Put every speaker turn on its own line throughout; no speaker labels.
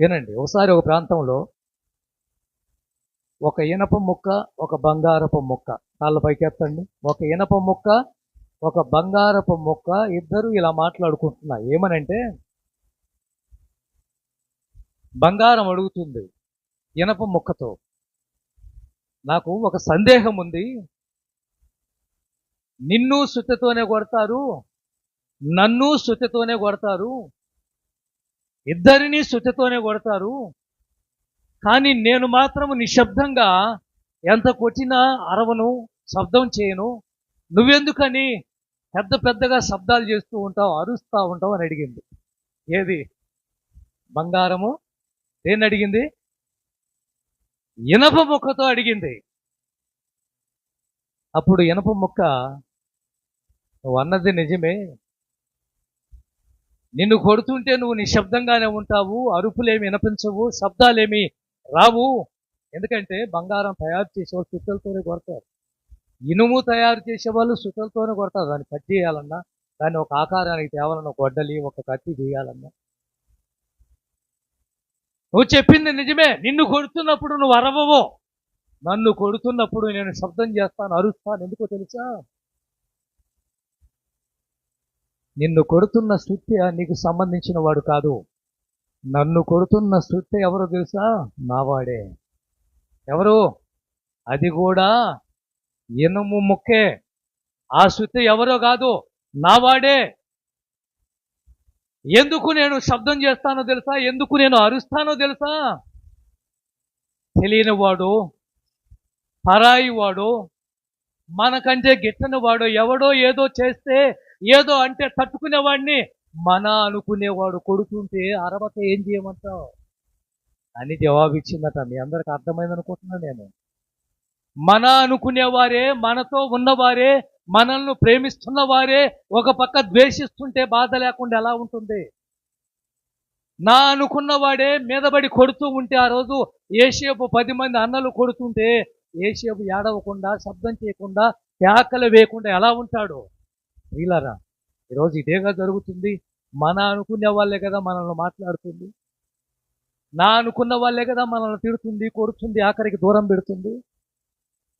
వినండి. ఒకసారి ఒక ప్రాంతంలో ఒక ఇనప ముక్క ఒక బంగారపు ముక్క. కాళ్ళ పైకెత్తండి ఒక ఇనప ముక్క ఒక బంగారపు ముక్క ఇద్దరు ఇలా మాట్లాడుకుంటున్నారు. ఏమనంటే బంగారం అడుగుతుంది ఇనప ముక్కతో. నాకు ఒక సందేహం ఉంది. నిన్ను శుతితోనే కొడతారు నన్ను శుతితోనే కొడతారు ఇద్దరిని శుతితోనే కొడతారు. కానీ నేను మాత్రం నిశ్శబ్దంగా ఎంత కొట్టినా అరవను శబ్దం చేయను. నువ్వెందుకని పెద్ద పెద్దగా శబ్దాలు చేస్తూ ఉంటావు అరుస్తూ ఉంటావు అని అడిగింది. ఏది? బంగారము? దేన్ని అడిగింది? ఇనప ముక్కతో అడిగింది. అప్పుడు ఇనప ముక్క నువ్వు అన్నది నిజమే నిన్ను కొడుతుంటే నువ్వు నిశ్శబ్దంగానే ఉంటావు అరుపులేమి వినపించవు శబ్దాలేమి రావు. ఎందుకంటే బంగారం తయారు చేసేవాళ్ళు సుతలతోనే కొడతారు. ఇనుము తయారు చేసేవాళ్ళు సుతలతోనే కొడతారు. దాన్ని కట్ చేయాలన్నా దాన్ని ఒక ఆకారానికి తేవాలన్నా ఒక గొడ్డలి ఒక కత్తి తీయాలన్నా. నువ్వు చెప్పింది నిజమే. నిన్ను కొడుతున్నప్పుడు నువ్వు అరవవు. నన్ను కొడుతున్నప్పుడు నేను శబ్దం చేస్తాను అరుస్తాను. ఎందుకో తెలుసా? నిన్ను కొడుతున్న స్థుతి నీకు సంబంధించిన వాడు కాదు. నన్ను కొడుతున్న శృతి ఎవరో తెలుసా? నావాడే ఎవరు? అది కూడా ఇనుము ముక్కే. ఆ స్థుతి ఎవరో కాదు నావాడే ఎందుకు నేను శబ్దం చేస్తానో తెలుసా? ఎందుకు నేను అరుస్తానో తెలుసా? తెలియని వాడు పరాయి వాడు మనకంటే గిట్టని వాడు ఎవడో ఏదో చేస్తే ఏదో అంటే తట్టుకునేవాడిని. మన అనుకునేవాడు కొడుతుంటే అరవక ఏం చేయమంటావు? అని జవాబు ఇచ్చిందట మీ అందరికి అర్థమైంది అనుకుంటున్నా నేను. మన అనుకునేవారే మనతో ఉన్నవారే మనల్ని ప్రేమిస్తున్న వారే ఒక పక్క ద్వేషిస్తుంటే బాధ లేకుండా ఎలా ఉంటుంది? నా అనుకున్నవాడే మీదబడి కొడుతూ ఉంటే ఆ రోజు ఏషియపు పది మంది అన్నలు కొడుతుంటే ఏషియపు ఏడవకుండా శబ్దం చేయకుండా కేకలు వేయకుండా ఎలా ఉంటాడు? వీలరా ఈరోజు ఇదేగా జరుగుతుంది. మన అనుకునే వాళ్ళే కదా మనల్ని మాట్లాడుతుంది. నా అనుకున్న వాళ్ళే కదా మనల్ని తిడుతుంది కొడుతుంది ఆఖరికి దూరం పెడుతుంది.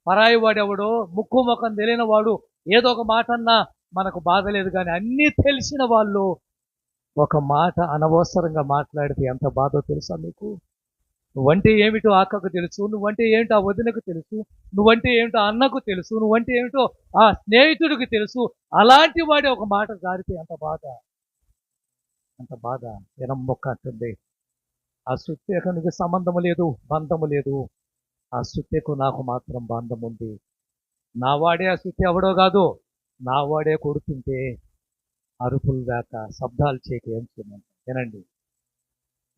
పరాయి వాడెవడో ముక్కు ముఖం తెలియని వాడు ఏదో ఒక మాట అన్నా మనకు బాధ లేదు కానీ అన్నీ తెలిసిన వాళ్ళు ఒక మాట అనవసరంగా మాట్లాడితే ఎంత బాధో తెలుసా మీకు? నువ్వంటే ఏమిటో అక్కకు తెలుసు నువ్వంటే ఏమిటో ఆ వదినకు తెలుసు నువ్వంటే ఏమిటో అన్నకు తెలుసు నువ్వంటే ఏమిటో ఆ స్నేహితుడికి తెలుసు. అలాంటి వాడే ఒక మాట జారితే అంత బాధ? అంత బాధ? ఎనం మొక్క అంటుంది ఆ సుత్తేకు నీకు సంబంధము లేదు బంధము లేదు. ఆ సుత్యకు నాకు మాత్రం బంధం ఉంది. నా వాడే ఆ సుత్తి ఎవడో కాదు నా వాడే కొడుతుంటే అరుపులు దాకా శబ్దాలు చేయక ఏం చేయమంట వినండి.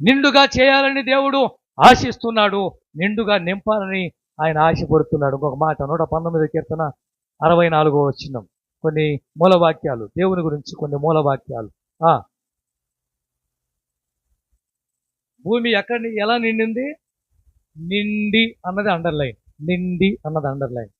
నిండుగా చేయాలని దేవుడు ఆశిస్తున్నాడు నిండుగా నింపాలని ఆయన ఆశపడుతున్నాడు. ఇంకొక మాట నూట పంతొమ్మిది కీర్తన అరవై నాలుగో వచ్చినాం కొన్ని మూలవాక్యాలు దేవుని గురించి కొన్ని మూలవాక్యాలు. ఆ. భూమి ఎక్కడ ఎలా నిండింది? నిండి అన్నది అండర్లైన్ నిండి అన్నది అండర్లైన్